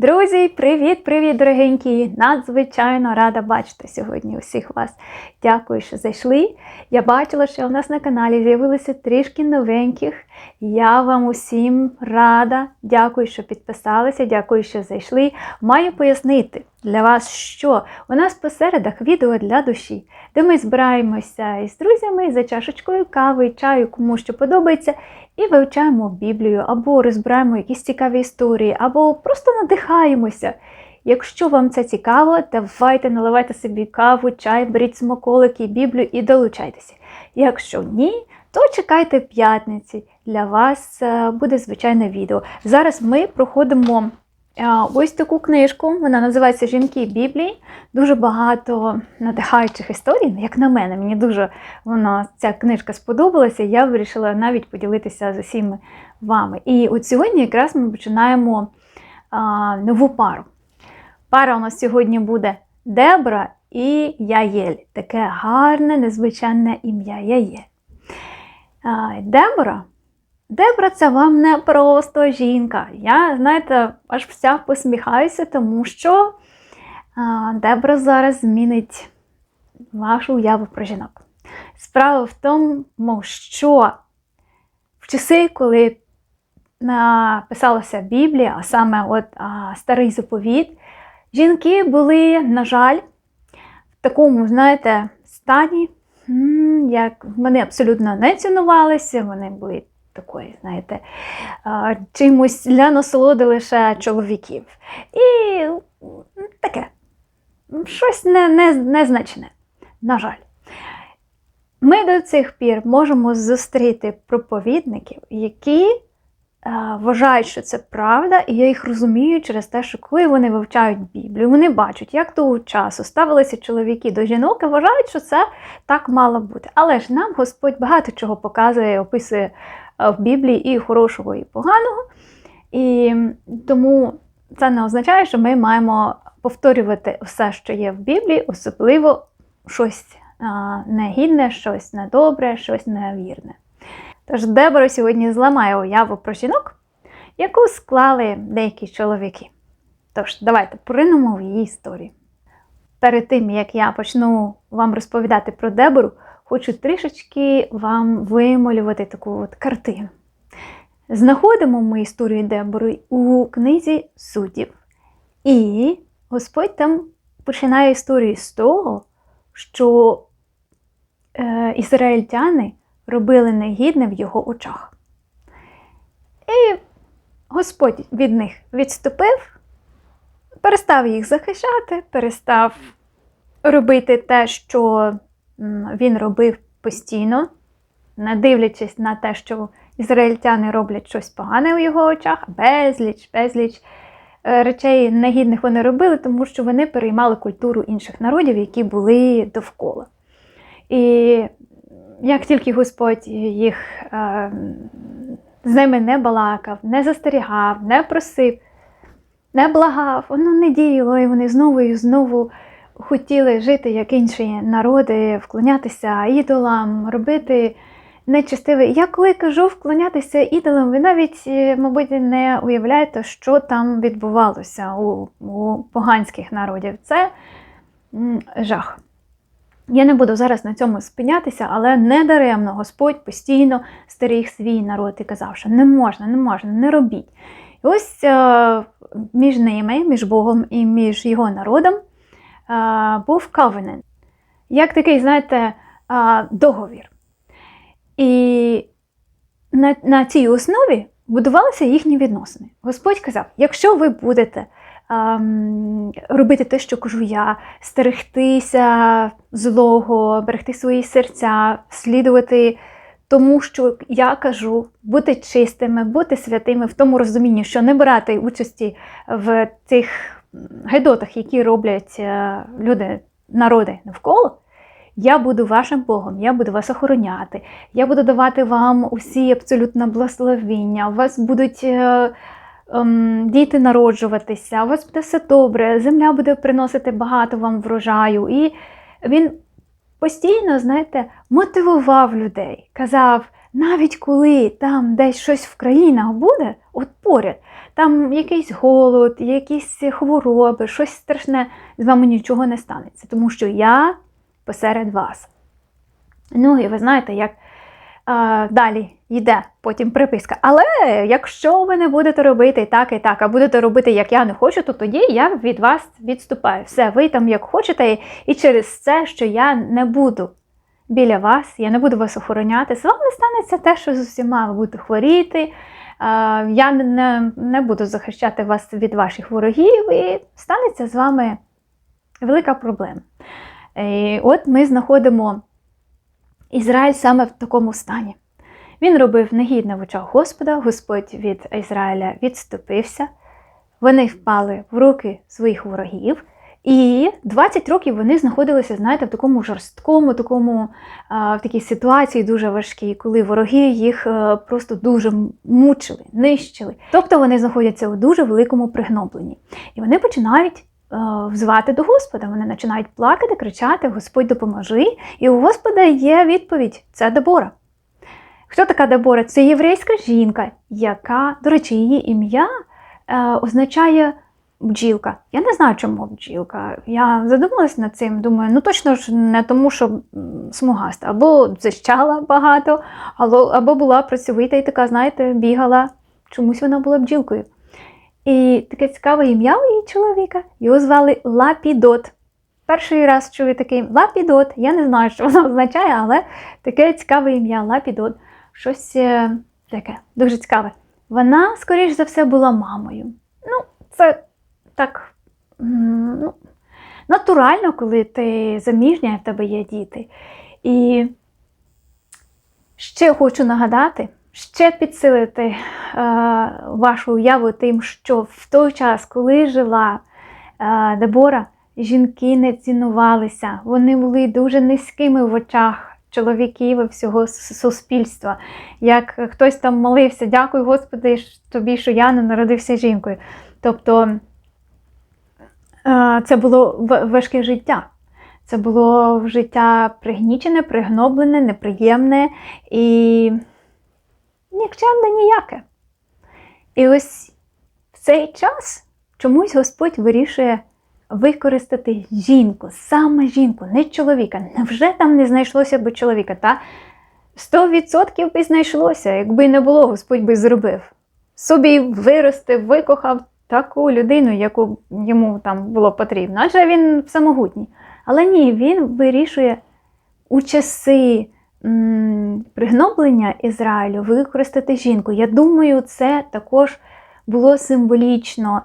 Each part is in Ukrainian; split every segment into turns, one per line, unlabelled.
Друзі, привіт-привіт, дорогенькі! Надзвичайно рада бачити сьогодні усіх вас. Дякую, що зайшли. Я бачила, що у нас на каналі з'явилося трішки новеньких. Я вам усім рада. Дякую, що підписалися, дякую, що зайшли. Маю пояснити для вас, що у нас посередах відео для душі, де ми збираємося із друзями за чашечкою кави, чаю, кому що подобається, і вивчаємо Біблію, або розбираємо якісь цікаві історії, або просто надихаємося. Якщо вам це цікаво, давайте наливайте собі каву, чай, беріть смаколики, Біблію і долучайтеся. Якщо ні, то чекайте п'ятниці. Для вас е, буде звичайне відео. Зараз ми проходимо ось таку книжку. Вона називається Жінки Біблії. Дуже багато надихаючих історій, як на мене. Мені дуже вона ця книжка сподобалася. Я вирішила навіть поділитися з усіма вами. І от сьогодні якраз ми починаємо а, нову пару. Пара у нас сьогодні буде Дебра і Яєль. Таке гарне, незвичайне ім'я Яєль. А, Це вам не просто жінка. Я, знаєте, аж вся посміхаюся, тому що Дебра зараз змінить вашу уяву про жінок. Справа в тому, що в часи, коли писалася Біблія, а саме от, а, старий заповіт, жінки були, на жаль, в такому, знаєте, стані, як вони абсолютно не цінувалися, вони були такої, знаєте, чимось для насолоди лише чоловіків. І таке, щось не, не, незначне, на жаль. Ми до цих пір можемо зустріти проповідників, які е, вважають, що це правда, і я їх розумію через те, що коли вони вивчають Біблію, вони бачать, як того часу ставилися чоловіки до жінок і вважають, що це так мало бути. Але ж нам Господь багато чого показує, описує в Біблії і хорошого, і поганого. І тому це не означає, що ми маємо повторювати все, що є в Біблії, особливо щось негідне, щось недобре, щось невірне. Тож Дебора сьогодні зламає уяву про жінок, яку склали деякі чоловіки. Тож, давайте поринемо в її історію. Перед тим, як я почну вам розповідати про Дебору, хочу трішечки вам вималювати таку от картину. Знаходимо ми історію Дебори у книзі суддів. І Господь там починає історію з того, що е, ізраїльтяни робили негідне в його очах. І Господь від них відступив, перестав їх захищати, перестав робити те, що він робив постійно, не дивлячись на те, що ізраїльтяни роблять щось погане у його очах, безліч, безліч. Е, речей негідних вони робили, тому що вони переймали культуру інших народів, які були довкола. І як тільки Господь їх е, з ними не балакав, не застерігав, не просив, не благав, воно не діяло, і вони знову і знову хотіли жити, як інші народи, вклонятися ідолам, робити нечестиве. Я коли кажу вклонятися ідолам, ви навіть, е, мабуть, не уявляєте, що там відбувалося у, у поганських народів. Це жах. Я не буду зараз на цьому спинятися, але недаремно Господь постійно старих свій народ і казав, що не можна, не можна, не робіть. І ось е, між ними, між Богом і між його народом був кавенен. Як такий, знаєте, договір. І на, на цій основі будувалися їхні відносини. Господь казав: якщо ви будете робити те, що кажу я, стерегтися злого, берегти свої серця, слідувати тому, що я кажу, бути чистими, бути святими в тому розумінні, що не брати участі в тих гедотах, які роблять е, люди, народи навколо. Я буду вашим Богом, я буду вас охороняти, я буду давати вам усі абсолютно благословіння, у вас будуть е, е, діти народжуватися, у вас буде все добре, земля буде приносити багато вам врожаю. І він постійно, знаєте, мотивував людей, казав: навіть коли там десь щось в країнах буде, от поряд, там якийсь голод, якісь хвороби, щось страшне, з вами нічого не станеться, тому що я посеред вас. Ну, і ви знаєте, як а, далі йде потім приписка. Але якщо ви не будете робити так і так, а будете робити, як я не хочу, то тоді я від вас відступаю. Все, ви там як хочете, і через це, що я не буду біля вас, я не буду вас охороняти, з вами станеться те, що з усіма ви будете хворіти. Я не, не буду захищати вас від ваших ворогів, і станеться з вами велика проблема. І от ми знаходимо Ізраїль саме в такому стані. Він робив негідне в очах Господа, Господь від Ізраїля відступився, вони впали в руки своїх ворогів, і 20 років вони знаходилися, знаєте, в такому жорсткому, такому, в такій ситуації дуже важкій, коли вороги їх е, просто дуже мучили, нищили. Тобто вони знаходяться у дуже великому пригнобленні. І вони починають е, взивати до Господа. Вони починають плакати, кричати: Господь допоможи. І у Господа є відповідь: це Дебора. Хто така Дебора? Це єврейська жінка, яка, до речі, її ім'я е, означає бджілка. Я не знаю, чому бджілка. Я задумалась над цим, думаю, ну точно ж не тому, що смугаста, або зищала багато, або, або була працьовита і така, знаєте, бігала. Чомусь вона була бджілкою. І таке цікаве ім'я у її чоловіка. Його звали Лапідот. Перший раз чую такий Лапідот. Я не знаю, що воно означає, але таке цікаве ім'я Лапідот. Щось е, таке дуже цікаве. Вона, скоріш за все, була мамою. Ну, це так ну, натурально, коли ти заміжня в тебе є діти. І ще хочу нагадати, ще підсилити е, вашу уяву тим, що в той час, коли жила е, Дебора, жінки не цінувалися, вони були дуже низькими в очах чоловіків і всього суспільства. Як хтось там молився, дякую Господи тобі, що я не народився жінкою. Тобто це було важке життя. Це було життя пригнічене, пригноблене, неприємне і нікчемне ніяке. І ось в цей час чомусь Господь вирішує використати жінку, саме жінку, не чоловіка. Невже там не знайшлося би чоловіка? Та 100% би знайшлося, якби не було, Господь би зробив. Собі виростив, викохав таку людину, яку йому там було потрібно. Адже він самогутній. Але ні, він вирішує у часи м, пригноблення Ізраїлю використати жінку. Я думаю, це також було символічно,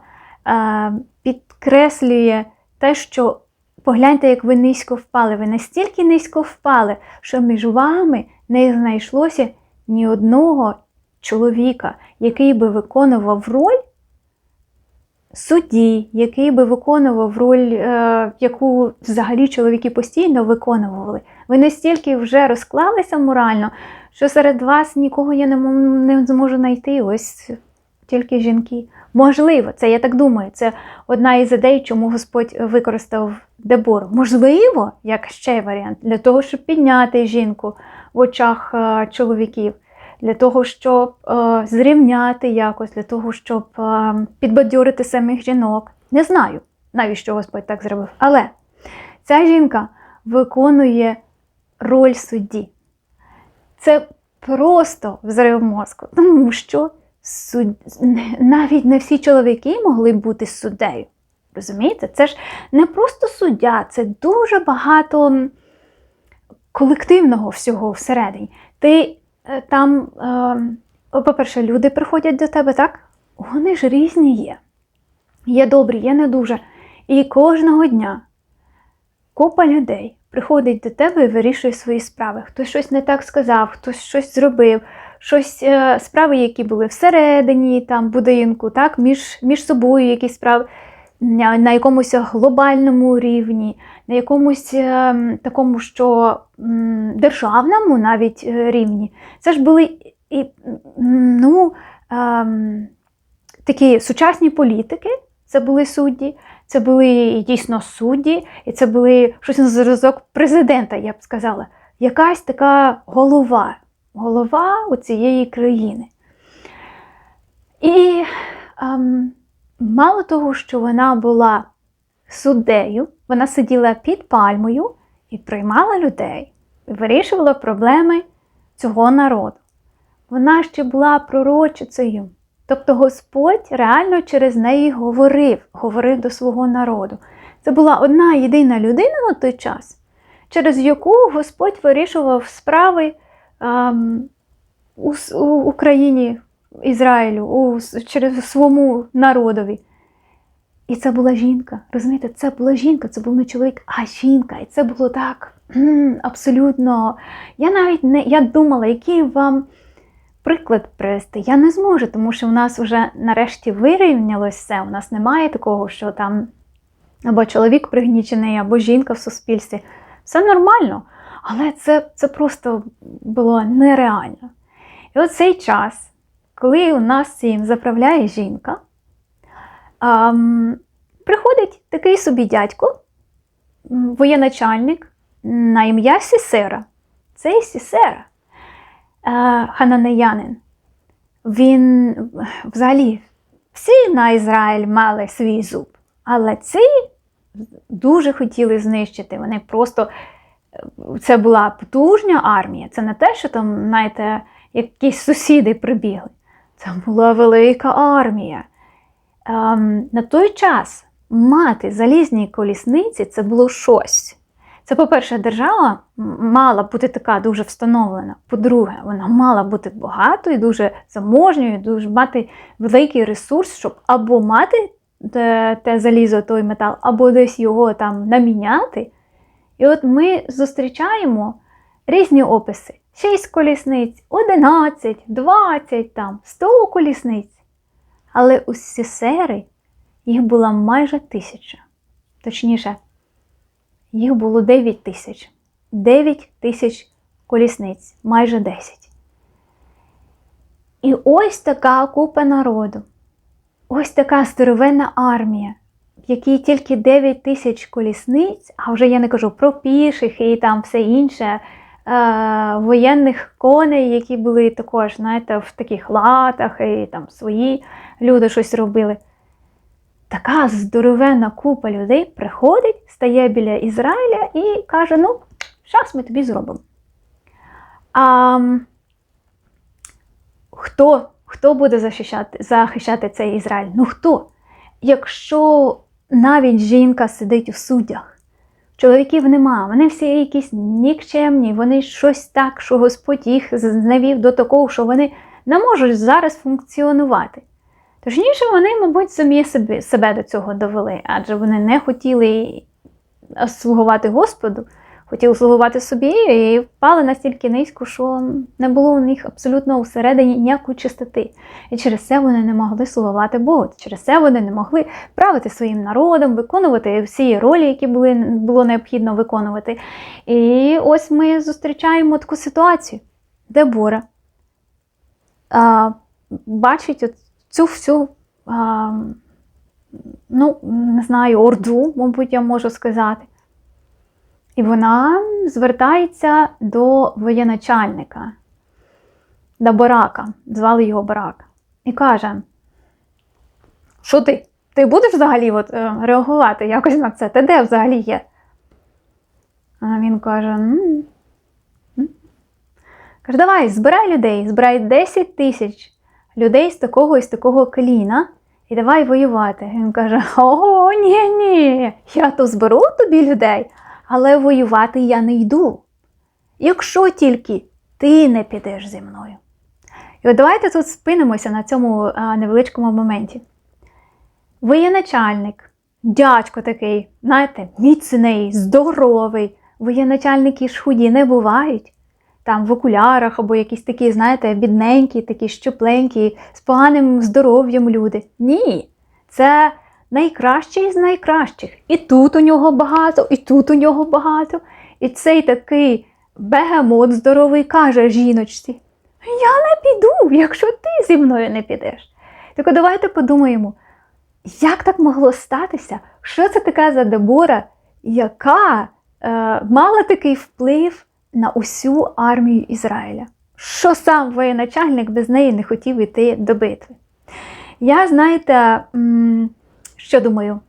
е, підкреслює те, що погляньте, як ви низько впали. Ви настільки низько впали, що між вами не знайшлося ні одного чоловіка, який би виконував роль судді, який би виконував роль, е, яку взагалі чоловіки постійно виконували. Ви настільки вже розклалися морально, що серед вас нікого я не, зможу знайти. Ось тільки жінки. Можливо, це я так думаю. Це одна із ідей, чому Господь використав Дебору. Можливо, як ще варіант, для того, щоб підняти жінку в очах е, чоловіків, для того, щоб е, зрівняти якось, для того, щоб е, підбадьорити самих жінок. Не знаю, навіщо Господь так зробив. Але ця жінка виконує роль судді. Це просто взрив мозку, тому що суд... навіть не всі чоловіки могли бути суддею. Розумієте? Це ж не просто суддя, це дуже багато колективного всього всередині. Ти там, е, по-перше, люди приходять до тебе, так? Вони ж різні є. Є добрі, є не дуже. І кожного дня купа людей приходить до тебе і вирішує свої справи. Хтось щось не так сказав, хтось щось зробив, щось е, справи, які були всередині там будинку, так, між, між собою якісь справи на якомусь глобальному рівні, на якомусь е, такому, що державному навіть е, рівні. Це ж були і, ну, ем, такі сучасні політики, це були судді, це були дійсно судді, і це були щось на зразок президента, я б сказала. Якась така голова, голова у цієї країни. І ем, мало того, що вона була суддею, вона сиділа під пальмою і приймала людей, і вирішувала проблеми цього народу. Вона ще була пророчицею. Тобто Господь реально через неї говорив, говорив до свого народу. Це була одна єдина людина на той час, через яку Господь вирішував справи ем, у, у Україні, Ізраїлю, у, через своєму народові. І це була жінка. Розумієте, це була жінка, це був не чоловік, а жінка. І це було так абсолютно. Я навіть не я думала, який вам приклад привести. Я не зможу, тому що в нас вже нарешті вирівнялось все. У нас немає такого, що там або чоловік пригнічений, або жінка в суспільстві. Все нормально. Але це, це просто було нереально. І от цей час, коли у нас цим заправляє жінка, ем, приходить такий собі дядько, воєначальник на ім'я Сісера. Цей Сісера, е, хананеянин, він взагалі всі на Ізраїль мали свій зуб, але цей дуже хотіли знищити. Вони просто це була потужна армія. Це не те, що там, знаєте, якісь сусіди прибігли. Це була велика армія. Ем, на той час мати залізні колісниці це було щось. Це, по-перше, держава мала бути така дуже встановлена. По-друге, вона мала бути багатою, дуже заможньою, дуже мати великий ресурс, щоб або мати те, те залізо, той метал, або десь його там наміняти. І от ми зустрічаємо різні описи: 6 колісниць, 11, 20, там, 100 колісниць. Але у Сісери їх була майже тисяча. Точніше, їх було 9 тисяч. 9 тисяч колісниць, майже 10. І ось така купа народу. Ось така здоровенна армія, в якій тільки 9 тисяч колісниць, а вже я не кажу про піших і там все інше, воєнних коней, які були також, знаєте, в таких латах, і там свої люди щось робили. Така здоровенна купа людей приходить, стає біля Ізраїля і каже: ну, зараз ми тобі зробимо. А, Хто хто буде захищати захищати цей Ізраїль? Ну хто? Якщо навіть жінка сидить у суддях, чоловіків нема, вони всі якісь нікчемні, вони щось так, що Господь їх зневів до такого, що вони не можуть зараз функціонувати. Точніше, вони, мабуть, самі себе, до цього довели, адже вони не хотіли слугувати Господу, хотіли слугувати собі і впали настільки низько, що не було у них абсолютно всередині ніякої чистоти. І через це вони не могли слугувати Богу. Через це вони не могли правити своїм народом, виконувати всі ролі, які були, було необхідно виконувати. І ось ми зустрічаємо таку ситуацію, де Бора а, бачить цю всю, а, ну, не знаю, орду, мабуть, я можу сказати. І вона звертається до воєначальника, до барака, звали його барак, і каже: Що ти? Ти будеш взагалі от, е, реагувати якось на це? Ти де взагалі є? А він каже: каже, давай, збирай людей, збирай 10 тисяч людей з такого і з такого коліна, і давай воювати. Він каже: О, ні, ні, я то зберу тобі людей але воювати я не йду. Якщо тільки ти не підеш зі мною. І от давайте тут спинимося на цьому невеличкому моменті. Воєначальник, дядько такий, знаєте, міцний, здоровий. Воєначальники ж худі не бувають. Там в окулярах або якісь такі, знаєте, бідненькі, такі щупленькі, з поганим здоров'ям люди. Ні. Це найкращий з найкращих. І тут у нього багато, і тут у нього багато. І цей такий бегемот здоровий каже жіночці: Я не піду, якщо ти зі мною не підеш. Так давайте подумаємо, як так могло статися? Що це така за Дебора, яка е, мала такий вплив на усю армію Ізраїля? що сам воєначальник без неї не хотів йти до битви. Я, знаєте, що думаю?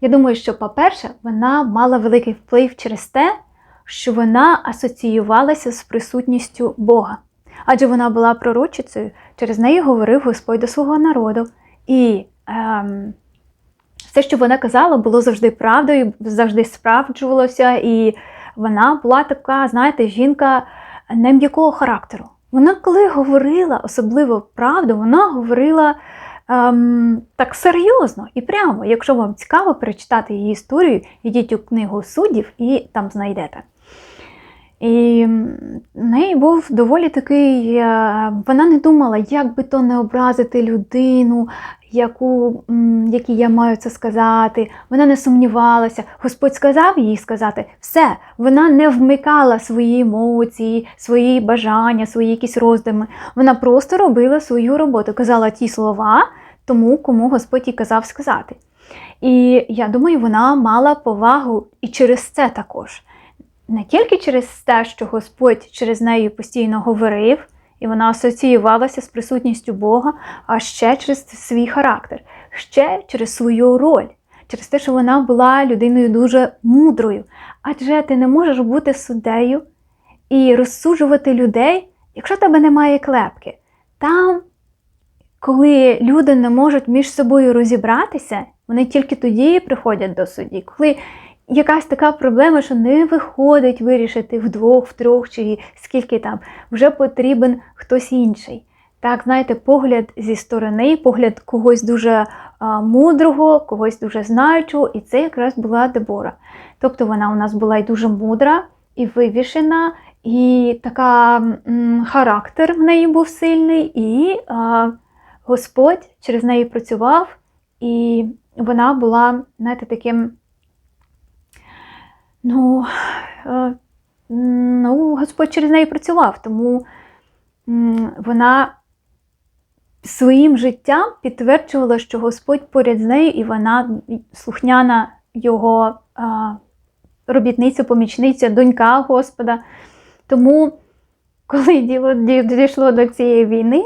Я думаю, що, по-перше, вона мала великий вплив через те, що вона асоціювалася з присутністю Бога. Адже вона була пророчицею, через неї говорив Господь до свого народу. І ем, все, що вона казала, було завжди правдою, завжди справджувалося. І вона була така, знаєте, жінка не м'якого характеру. Вона, коли говорила особливо правду, вона говорила ем, так серйозно і прямо. Якщо вам цікаво перечитати її історію, йдіть у книгу суддів і там знайдете. І в неї був доволі такий, е, вона не думала, як би то не образити людину, яку, якій я маю це сказати. Вона не сумнівалася. Господь сказав їй сказати все. Вона не вмикала свої емоції, свої бажання, свої якісь роздуми. Вона просто робила свою роботу, казала ті слова тому, кому Господь їй казав сказати. І я думаю, вона мала повагу і через це також. Не тільки через те, що Господь через неї постійно говорив, і вона асоціювалася з присутністю Бога, а ще через свій характер, ще через свою роль, через те, що вона була людиною дуже мудрою. Адже ти не можеш бути суддею і розсуджувати людей, якщо в тебе немає клепки. Там, коли люди не можуть між собою розібратися, вони тільки тоді приходять до судді. Коли якась така проблема, що не виходить вирішити вдвох, втрьох чи скільки там, вже потрібен хтось інший. Так, знаєте, погляд зі сторони, погляд когось дуже а, мудрого, когось дуже знаючого, і це якраз була Дебора. Тобто вона у нас була і дуже мудра, і вивішена, і така м, характер в неї був сильний, і а, Господь через неї працював, і вона була, знаєте, таким. Ну, е, ну, Господь через неї працював, тому вона своїм життям підтверджувала, що Господь поряд з нею, і вона слухняна його е, робітниця, помічниця, донька Господа. Тому, коли діло дійшло до цієї війни,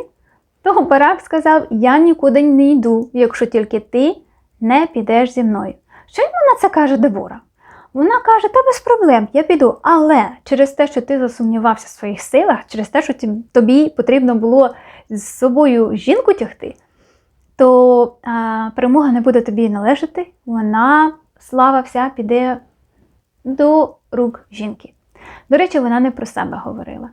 то Барак сказав: Я нікуди не йду, якщо тільки ти не підеш зі мною. Що йому на це каже Дебора? Вона каже, та без проблем, я піду. Але через те, що ти засумнівався в своїх силах, через те, що тобі потрібно було з собою жінку тягти, то а, перемога не буде тобі належати, вона, слава вся, піде до рук жінки. До речі, вона не про себе говорила.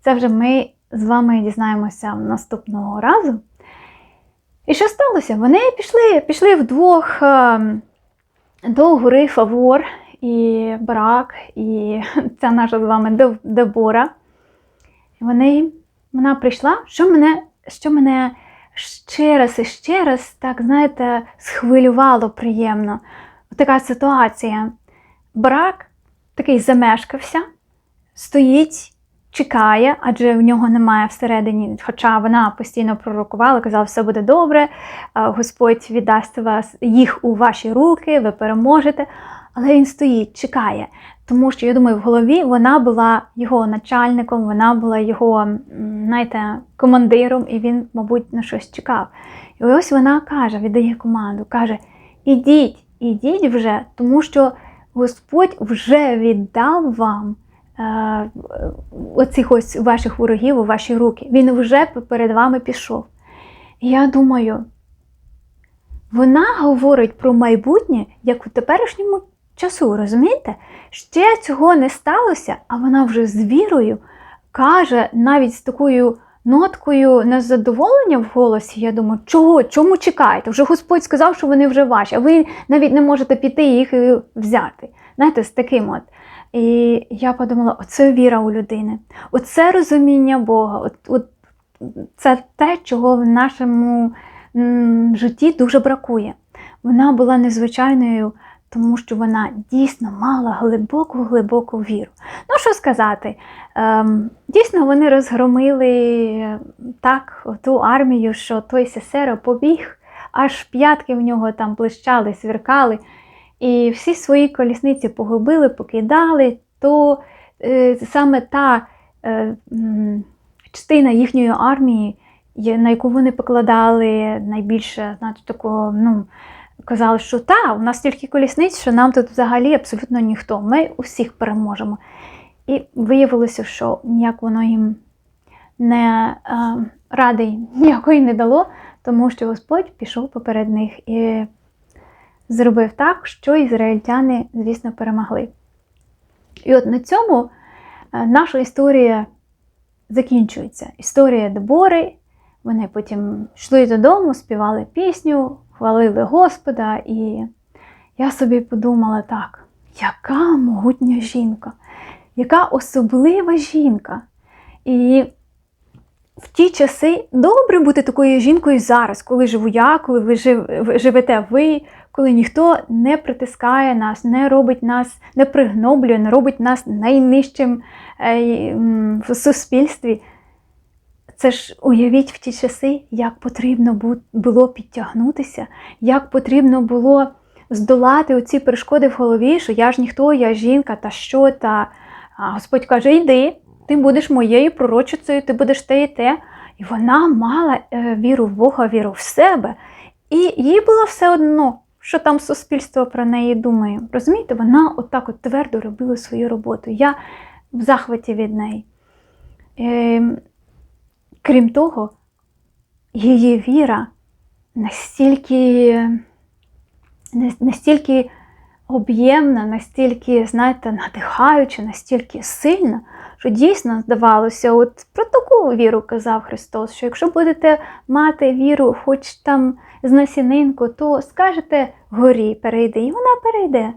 Це вже ми з вами дізнаємося наступного разу. І що сталося? Вони пішли, пішли вдвох. А, до гори Фавор і Барак, і ця наша з вами Дебора. Вони, Вона прийшла, що мене що мене ще раз і ще раз, так, знаєте, схвилювало приємно. Така ситуація. Барак такий замешкався, стоїть чекає, адже в нього немає всередині, хоча вона постійно пророкувала, казала, все буде добре, Господь віддасть вас їх у ваші руки, ви переможете. Але він стоїть, чекає. Тому що, я думаю, в голові вона була його начальником, вона була його, знаєте, командиром, і він, мабуть, на щось чекав. І ось вона каже, віддає команду, каже: Ідіть, ідіть вже, тому що Господь вже віддав вам Е, оцих ось ваших ворогів у ваші руки. Він вже перед вами пішов. Я думаю, вона говорить про майбутнє, як у теперішньому часу, розумієте? Ще цього не сталося, а вона вже з вірою каже навіть з такою ноткою незадоволення в голосі. Я думаю, чого? Чому чекаєте? Вже Господь сказав, що вони вже ваші, а ви навіть не можете піти їх і взяти. Знаєте, з таким от. І я подумала: оце віра у людини, оце розуміння Бога, от, от це те, чого в нашому м, житті дуже бракує. Вона була незвичайною, тому що вона дійсно мала глибоку-глибоку віру. Ну, що сказати, ем, дійсно, вони розгромили так ту армію, що той Сесеро побіг, аж п'ятки в нього там блищали, сверкали. І всі свої колісниці погубили, покидали, то е, саме та е, частина їхньої армії, на яку вони покладали найбільше, знаєте, такого, ну, казали, що та, у нас тільки колісниць, що нам тут взагалі абсолютно ніхто. Ми усіх переможемо. І виявилося, що ніяк воно їм не е, ради ніякої не дало, тому що Господь пішов поперед них і зробив так, що ізраїльтяни, звісно, перемогли. І от на цьому е, наша історія закінчується. Історія Дебори. Вони потім йшли додому, співали пісню, хвалили Господа, і я собі подумала так: яка могутня жінка, яка особлива жінка. І в ті часи добре бути такою жінкою зараз, коли живу я, коли ви живете ви, коли ніхто не притискає нас, не робить нас, не пригноблює, не робить нас найнижчим е, в суспільстві. Це ж уявіть в ті часи, як потрібно було підтягнутися, як потрібно було здолати оці перешкоди в голові, що я ж ніхто, я жінка, та що, та а Господь каже: йди, ти будеш моєю пророчицею, ти будеш те і те. І вона мала е, віру в Бога, віру в себе. І їй було все одно, що там суспільство про неї думає. Розумієте, вона отак от твердо робила свою роботу. Я в захваті від неї. Е, крім того, її віра настільки, настільки об'ємна, настільки, знаєте, надихаюча, настільки сильна, що дійсно здавалося, от про таку віру казав Христос, що якщо будете мати віру, хоч там з насінинку, то скажете горі, перейди, і вона перейде.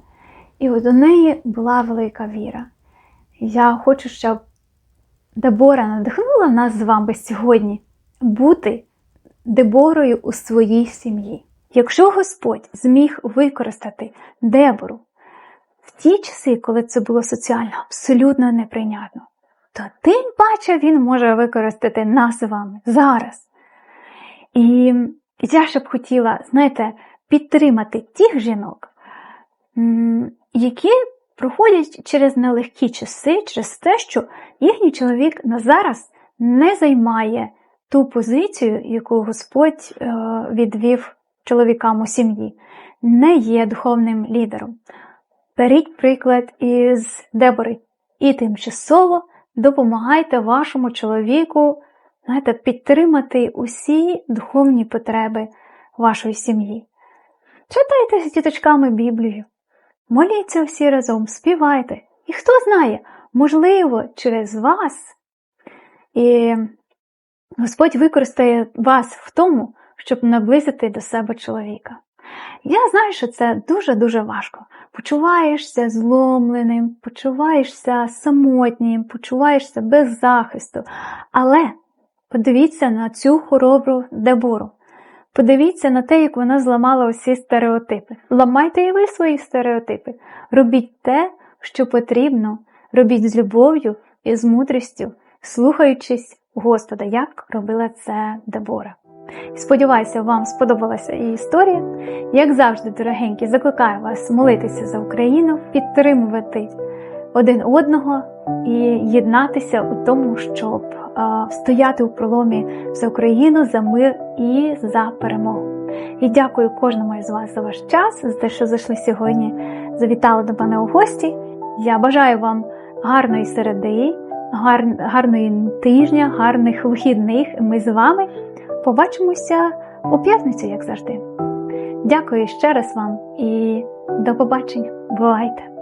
І от у неї була велика віра. Я хочу, щоб Дебора надихнула нас з вами сьогодні бути Деборою у своїй сім'ї. Якщо Господь зміг використати Дебору в ті часи, коли це було соціально абсолютно неприйнятно, то тим паче він може використати нас з вами зараз. І я ще б хотіла, знаєте, підтримати тих жінок, які проходять через нелегкі часи, через те, що їхній чоловік на зараз не займає ту позицію, яку Господь е, відвів чоловікам у сім'ї, не є духовним лідером. Беріть приклад із Дебори і тимчасово допомагайте вашому чоловіку знаєте, підтримати усі духовні потреби вашої сім'ї. Читайте з діточками Біблію, моліться всі разом, співайте. І хто знає, можливо, через вас і Господь використає вас в тому, щоб наблизити до себе чоловіка. Я знаю, що це дуже-дуже важко. Почуваєшся зломленим, почуваєшся самотнім, почуваєшся без захисту. Але подивіться на цю хоробру Дебору. Подивіться на те, як вона зламала усі стереотипи. Ламайте і ви свої стереотипи. Робіть те, що потрібно. Робіть з любов'ю і з мудрістю, слухаючись Господа, як робила це Дебора. Сподіваюся, вам сподобалася і історія. Як завжди, дорогенькі, закликаю вас молитися за Україну, підтримувати один одного і єднатися у тому, щоб стояти у проломі за Україну, за мир і за перемогу. І дякую кожному із вас за ваш час, за те, що зайшли сьогодні, завітали до мене у гості. Я бажаю вам гарної середи, гар, гарної тижня, гарних вихідних. Ми з вами побачимося у п'ятницю, як завжди. Дякую ще раз вам і до побачення. Бувайте!